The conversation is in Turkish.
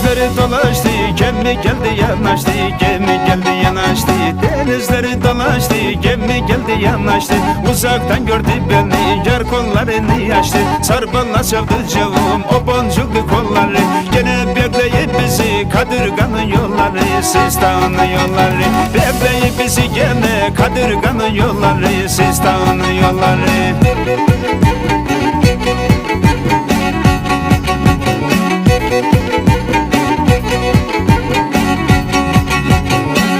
Denizleri dolaştı, Gemi geldi yanaştı gemi geldi yanaştı. Denizleri dolaştı gemi geldi yanaştı. Uzaktan gördü beni yar kollarını açtı. Sarbanla sevdi cevum o boncuklu kolları. Gene bekleyip bizi kadırganın yolları. Sistanın yolları Bekleyip bizi gene kadırganın yolları. Sistanın yolları